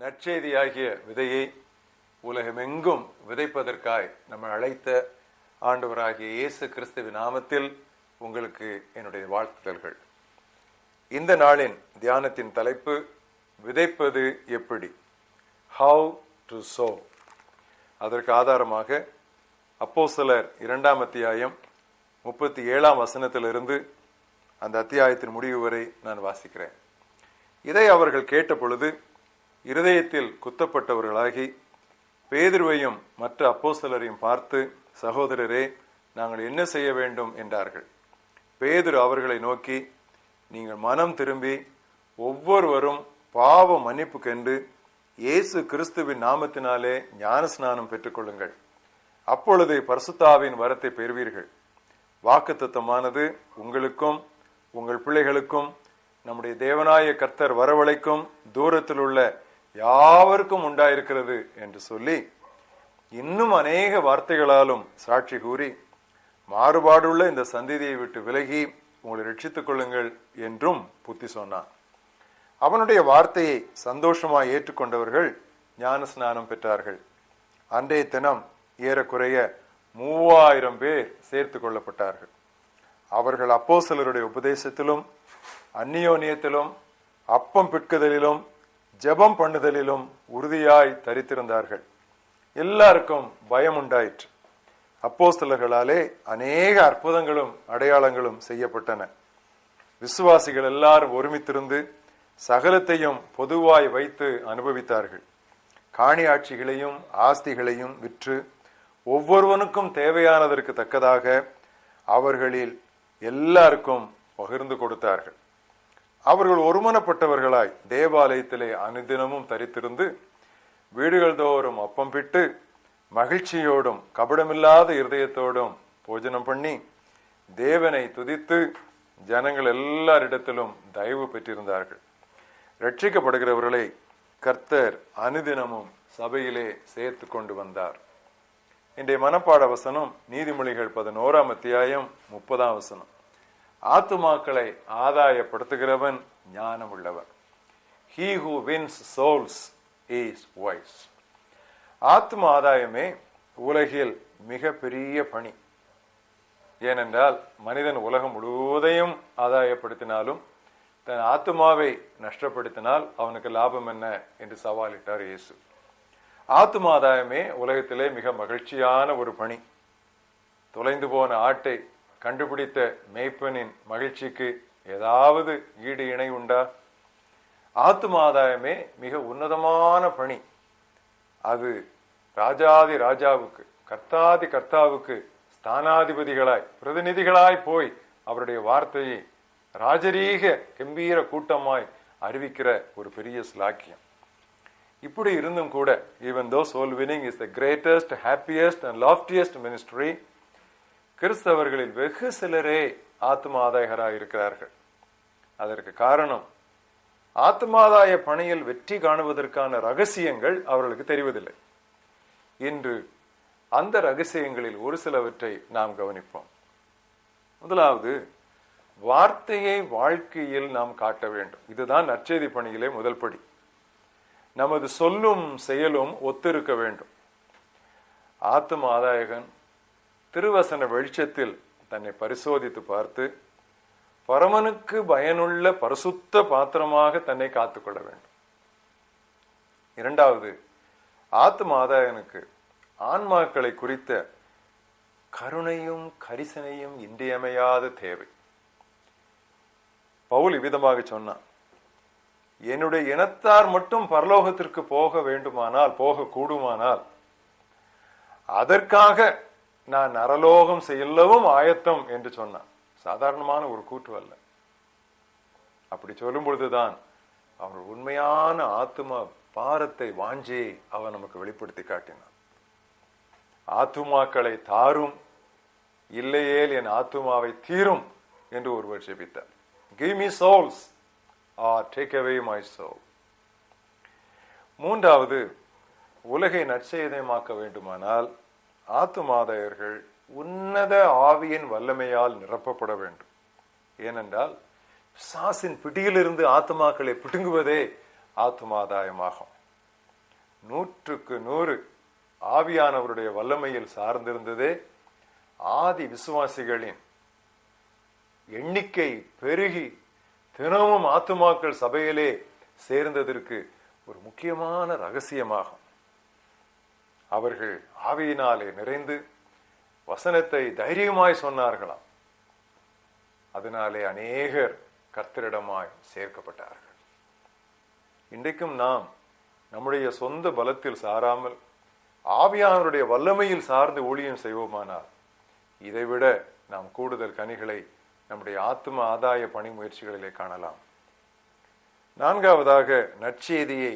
நற்செய்தியாகிய விதையை உலகமெங்கும் விதைப்பதற்காய் நம்ம அழைத்த ஆண்டவராகிய இயேசு கிறிஸ்துவின் நாமத்தில் உங்களுக்கு என்னுடைய வாழ்த்துதல்கள். இந்த நாளின் தியானத்தின் தலைப்பு விதைப்பது எப்படி? ஹவு டு சோ அதற்கு ஆதாரமாக அப்போ சிலர் இரண்டாம் அத்தியாயம் முப்பத்தி ஏழாம் வசனத்திலிருந்து அந்த அத்தியாயத்தின் முடிவு வரை நான் வாசிக்கிறேன். இதை அவர்கள் கேட்ட பொழுது இருதயத்தில் குத்தப்பட்டவர்களாகி பேதிருவையும் மற்ற அப்போஸ்தலரையும் பார்த்து சகோதரரே நாங்கள் என்ன செய்ய வேண்டும்? என்றார்கள். பேதுரு அவர்களை நோக்கி நீங்கள் மனம் திரும்பி ஒவ்வொருவரும் பாவ மன்னிப்பு கண்டு இயேசு கிறிஸ்துவின் நாமத்தினாலே ஞான ஸ்நானம் பெற்றுக்கொள்ளுங்கள் அப்பொழுது பரிசுத்தாவின் வரத்தை பெறுவீர்கள். வாக்குத்தத்தமானது உங்களுக்கும் உங்கள் பிள்ளைகளுக்கும் நம்முடைய தேவனாய கர்த்தர் வரவழைக்கும் தூரத்தில் உள்ள யாவருக்கும் உண்டாயிருக்கிறது என்று சொல்லி இன்னும் அநேக வார்த்தைகளாலும் சாட்சி கூறி மாறுபாடுள்ள இந்த சந்ததியை விட்டு விலகி உங்களை ரட்சித்துக் கொள்ளுங்கள் என்றும் புத்தி சொன்னான். அவனுடைய வார்த்தையை சந்தோஷமாய் ஏற்றுக்கொண்டவர்கள் ஞான ஸ்நானம் பெற்றார்கள். அன்றைய தினம் ஏறக்குறைய மூவாயிரம் பேர் சேர்த்து கொள்ளப்பட்டார்கள். அவர்கள் சிலருடைய உபதேசத்திலும் அந்நியோனியத்திலும் அப்பம் பிற்குதலிலும் ஜெபம் பண்ணுதலிலும் உறுதியாய் தரித்திருந்தார்கள். எல்லாருக்கும் பயம் உண்டாயிற்று அப்போஸ்தலர்களாலே அநேக அற்புதங்களும் அடையாளங்களும் செய்யப்பட்டன. விசுவாசிகள் எல்லாரும் ஒருமித்திருந்து சகலத்தையும் பொதுவாய் வைத்து அனுபவித்தார்கள். காணியாட்சிகளையும் ஆஸ்திகளையும் விற்று ஒவ்வொருவனுக்கும் தேவையானதற்கு தக்கதாக அவர்களில் எல்லாருக்கும் பகிர்ந்து கொடுத்தார்கள். அவர்கள் ஒருமனப்பட்டவர்களாய் தேவாலயத்திலே அனுதினமும் தரித்திருந்து வீடுகள் தோறும் அப்பம் பிட்டு மகிழ்ச்சியோடும் கபடமில்லாத இருதயத்தோடும் போஜனம் பண்ணி தேவனை துதித்து ஜனங்கள் எல்லாரிடத்திலும் தயவு பெற்றிருந்தார்கள். ரட்சிக்கப்படுகிறவர்களை கர்த்தர் அனுதினமும் சபையிலே சேர்த்து கொண்டு வந்தார். இன்றைய மனப்பாட வசனம் நீதிமொழிகள் பதினோராம் அத்தியாயம் முப்பதாம் வசனம். ஆத்துமாக்களை ஆதாயப்படுத்துகிறவன் ஞானம் உள்ளவன் he who wins souls is wise ஆத்ம ஆதாயமே உலகில் மிக பெரிய பணி. ஏனென்றால் மனிதன் உலகம் முழுவதையும் ஆதாயப்படுத்தினாலும் தன் ஆத்மாவை நஷ்டப்படுத்தினால் அவனுக்கு லாபம் என்ன என்று சவாலிட்டார் இயேசு. ஆத்மாதாயமே உலகத்திலே மிக மகிழ்ச்சியான ஒரு பணி. தொலைந்து போன ஆட்டை கண்டுபிடித்த மெய்ப்பனின் மகிழ்ச்சிக்கு ஏதாவது ஈடு இணை உண்டா? ஆத்துமாதாயமே மிக உன்னதமான பணி. அது ராஜாதி ராஜாவுக்கு கர்த்தாதி கர்த்தாவுக்கு ஸ்தானாதிபதிகளாய் பிரதிநிதிகளாய் போய் அவருடைய வார்த்தையை ராஜரீக கம்பீர கூட்டமாய் அறிவிக்கிற ஒரு பெரிய ஸ்லாக்கியம் இப்படி இருந்தும் கூட even though soul winning is the greatest happiest and loftiest ministry கிறிஸ்தவர்களில் வெகு சிலரே ஆத்மாதாயகராக இருக்கிறார்கள் அதற்கு காரணம் ஆத்மாதாய பணியில் வெற்றி காணுவதற்கான ரகசியங்கள் அவர்களுக்கு தெரிவதில்லை. இன்று அந்த ரகசியங்களில் ஒரு சிலவற்றை நாம் கவனிப்போம். முதலாவது வார்த்தையை வாழ்க்கையில் நாம் காட்ட வேண்டும். இதுதான் நற்செய்தி பணியிலே முதல் படி. நமது சொல்லும் செயலும் ஒத்திருக்க வேண்டும். ஆத்தும ஆதாயகன் திருவசன வெளிச்சத்தில் தன்னை பரிசோதித்து பார்த்து பரமனுக்கு பயனுள்ள பரிசுத்த பாத்திரமாக தன்னை காத்துக்கொள்ள வேண்டும். இரண்டாவது ஆத்மாதாயனுக்கு ஆன்மாக்களை குறித்த கருணையும் கரிசனையும் இன்றியமையாத தேவை. பவுல் இவ்விதமாக சொன்னான் என்னுடைய இனத்தார் மட்டும் பரலோகத்திற்கு போக வேண்டுமானால் போக கூடுமானால் அதற்காக நான் நரலோகம் செல்லவும் ஆயத்தம் என்று சொன்னான். சாதாரணமான ஒரு கூற்று அல்ல. அப்படி சொல்லும் பொழுதுதான் அவர் உண்மையான ஆத்ம பாரத்தை வாஞ்சி அவன் நமக்கு வெளிப்படுத்தி காட்டினான். ஆத்துமாக்களை தாரும் இல்லையேல் என் ஆத்துமாவை தீரும் என்று ஒருவர் ஜெபித்தார். Give me souls or take away my soul மூன்றாவது உலகை நற்செய்தயமாக்க வேண்டுமானால் ஆத்துமாதாயர்கள் உன்னத ஆவியின் வல்லமையால் நிரப்பப்பட வேண்டும். ஏனென்றால் சாசின் பிடியிலிருந்து ஆத்மாக்களை பிடுங்குவதே ஆத்மாதாயமாகும் நூற்றுக்கு நூறு ஆவியானவருடைய வல்லமையில் சார்ந்திருந்ததே ஆதி விசுவாசிகளின் எண்ணிக்கை பெருகி தினமும் ஆத்துமாக்கள் சபையிலே சேர்ந்ததற்கு ஒரு முக்கியமான ரகசியமாகும். அவர்கள் ஆவியினாலே நிறைந்து வசனத்தை தைரியமாய் சொன்னார்களாம். அதனாலே அநேகர் கர்த்தரிடமாய் சேர்க்கப்பட்டார்கள். இன்றைக்கும் நாம் நம்முடைய சொந்த பலத்தில் சாராமல் ஆவியானவருடைய வல்லமையில் சார்ந்து ஊழியம் செய்வோமானால் இதைவிட நாம் கூடுதல் கனிகளை நம்முடைய ஆத்ம ஆதாய பணி முயற்சிகளிலே காணலாம். நான்காவதாக நற்செய்தியை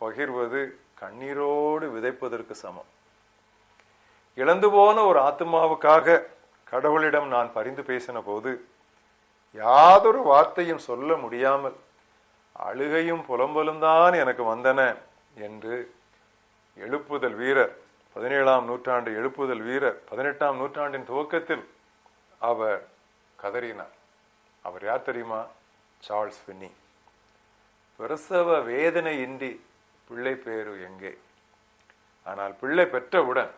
பகிர்வது கண்ணீரோடு விதைப்பதற்கு சமம். இழந்து போன ஒரு ஆத்மாவுக்காக கடவுளிடம் நான் பரிந்து பேசின போது யாதொரு வார்த்தையும் சொல்ல முடியாமல் அழுகையும் புலம்பலும் தான் எனக்கு வந்தன என்று எழுப்புதல் வீரர் பதினேழாம் நூற்றாண்டு எழுப்புதல் வீரர் பதினெட்டாம் நூற்றாண்டின் துவக்கத்தில் அவர் கதறினார். அவர் யார் தெரியுமா? சார்ல்ஸ் பின்னி. பிரசவ வேதனையின்றி பிள்ளை பேரு எங்கே? ஆனால் பிள்ளை பெற்றவுடன்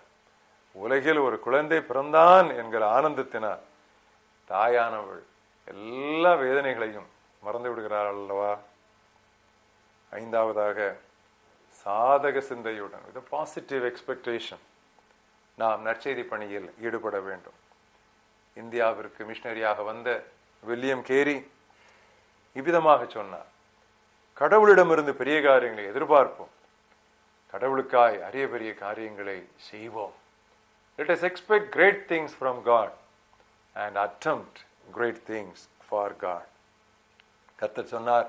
உலகில் ஒரு குழந்தை பிறந்தான் என்கிற ஆனந்தத்தினால் தாயானவள் எல்லா வேதனைகளையும் மறந்து விடுகிறாள் அல்லவா? ஐந்தாவதாக சாதக சிந்தையுடன் இது பாசிட்டிவ் எக்ஸ்பெக்டேஷன் நாம் நற்செய்தி பணியில் ஈடுபட வேண்டும். இந்தியாவிற்கு மிஷினரியாக வந்த வில்லியம் கேரி இவ்விதமாக சொன்னார். கடவுளிடமிருந்து பெரிய காரியங்களை எதிர்பார்ப்போம். கடவுளுக்காய் அரிய பெரிய காரியங்களை செய்வோம். Let us expect great things from God and attempt great things for God கத்தர் சொன்னார்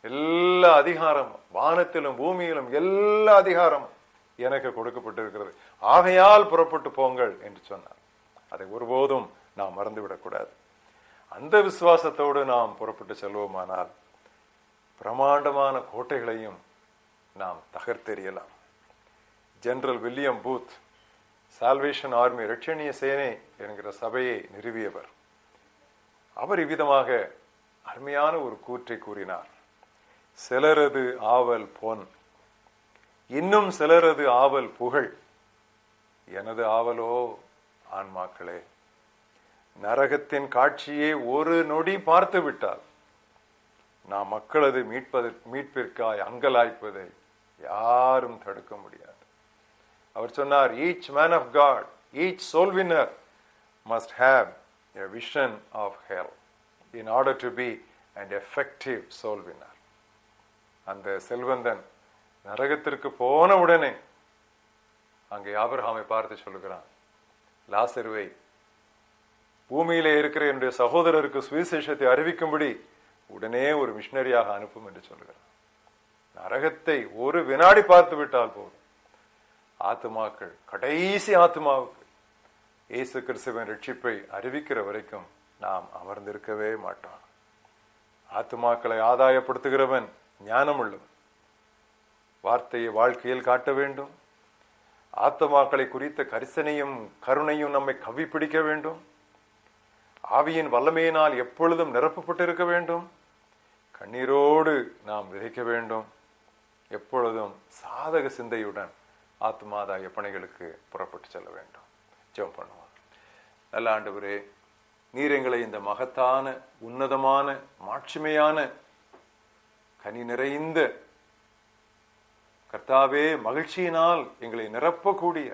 எல்லா அதிகாரமும் வானத்திலும் பூமியிலும் எல்லா அதிகாரமும் எனக்கு கொடுக்கப்பட்டிருக்கிறது. ஆகையால் புறப்பட்டு போங்கள் என்று சொன்னார். அதை ஒருபோதும் நாம் மறந்துவிடக்கூடாது. அந்த விசுவாசத்தோடு நாம் புறப்பட்டு செல்வோமானால் பிரமாண்டமான கோட்டைகளையும் நாம் தகர்த்தெறியலாம். General William Booth Salvation Army ரட்சணிய சேனை என்கிற சபையை நிறுவியவர். அவர் இவ்விதமாக அருமையான ஒரு கூற்றை கூறினார். சிலரது ஆவல் பொன். இன்னும் சிலரது ஆவல் புகழ். எனது ஆவலோ ஆன்மாக்களே நரகத்தின் காட்சியை ஒரு நொடி பார்த்து விட்டால் நாம் மக்களது மீட்பது மீட்பிற்காய் அங்கலாய்ப்பதை யாரும் தடுக்க முடியாது. அவர் சொன்னார் each man of God each soul winner must have a vision of hell in order to be and effective soul winner அந்த செல்வந்தன் நரகத்திற்கு போன உடனே அங்கே ஆபிரகாமை பார்த்து சொல்லுகிறான் லாசருவை பூமியிலே இருக்கிற என்னுடைய சகோதரருக்கு சுவிசேஷத்தை அறிவிக்கும்படி உடனே ஒரு மிஷினரியாக அனுப்பும் என்று சொல்லுகிறான் நரகத்தை ஒரு வினாடி பார்த்து விட்டால் போதும். ஆத்துமாக்கள் கடைசி ஆத்துமாவுக்கு இயேசு கிறிஸ்துவின் ரட்சிப்பை அறிவிக்கிற வரைக்கும் நாம் அமர்ந்திருக்கவே மாட்டோம். ஆத்துமாக்களை ஆதாயப்படுத்துகிறவன் ஞானமுள்ளவன். வார்த்தையை வாழ்க்கையில் காட்ட வேண்டும். ஆத்மாக்களை குறித்த கரிசனையும் கருணையும் நம்மை கவி பிடிக்க வேண்டும். ஆவியின் வல்லமையினால் எப்பொழுதும் நிரப்பப்பட்டிருக்க வேண்டும். கண்ணீரோடு நாம் விதைக்க வேண்டும். எப்பொழுதும் சாதக சிந்தையுடன் ஆத்மாதாய பணிகளுக்கு புறப்பட்டு செல்ல வேண்டும். ஜெபம் பண்ணுவோம். நல்ல ஆண்டவரே நீர் எங்களை இந்த மகத்தான உன்னதமான மாட்சிமையான கனி நிறைந்த கர்த்தாவே மகிழ்ச்சியினால் எங்களை நிரப்பக்கூடிய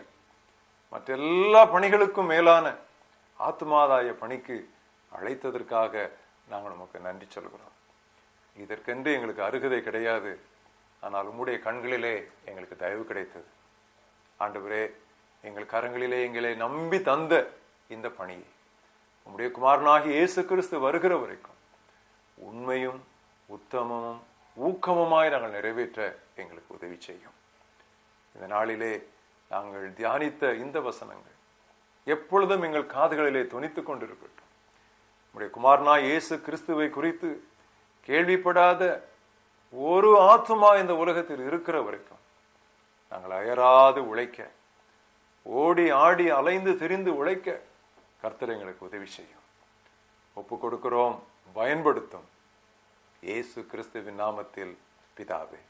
மற்றெல்லா பணிகளுக்கும் மேலான ஆத்மாதாய பணிக்கு அழைத்ததற்காக நாங்கள் நமக்கு நன்றி சொல்கிறோம். இதற்கென்று எங்களுக்கு அருகதை கிடையாது. ஆனால் உம்முடைய கண்களிலே எங்களுக்கு தயவு கிடைத்தது. ஆண்டவரே எங்கள் கரங்களிலே எங்களை நம்பி தந்த இந்த பணியை உம்முடைய குமாரனாகி இயேசு கிறிஸ்து வருகிற வரைக்கும் உண்மையும் உத்தமமும் ஊக்கமுமாய் நாங்கள் நிறைவேற்ற எங்களுக்கு உதவி செய்யும். இந்த நாளிலே நாங்கள் தியானித்த இந்த வசனங்கள் எப்பொழுதும் எங்கள் காதுகளிலே துணித்துக் கொண்டிருக்கட்டும். நம்முடைய குமாரனா இயேசு கிறிஸ்துவை குறித்து கேள்விப்படாத ஒரு ஆத்மா இந்த உலகத்தில் இருக்கிற வரைக்கும் நாங்கள் அயராது உழைக்க ஓடி ஆடி அலைந்து திரிந்து உழைக்க கர்த்தர் எங்களுக்கு உதவி செய்யும். ஒப்பு கொடுக்கிறோம் பயன்படுத்தும். இயேசு கிறிஸ்துவின் நாமத்தில் பிதாவே.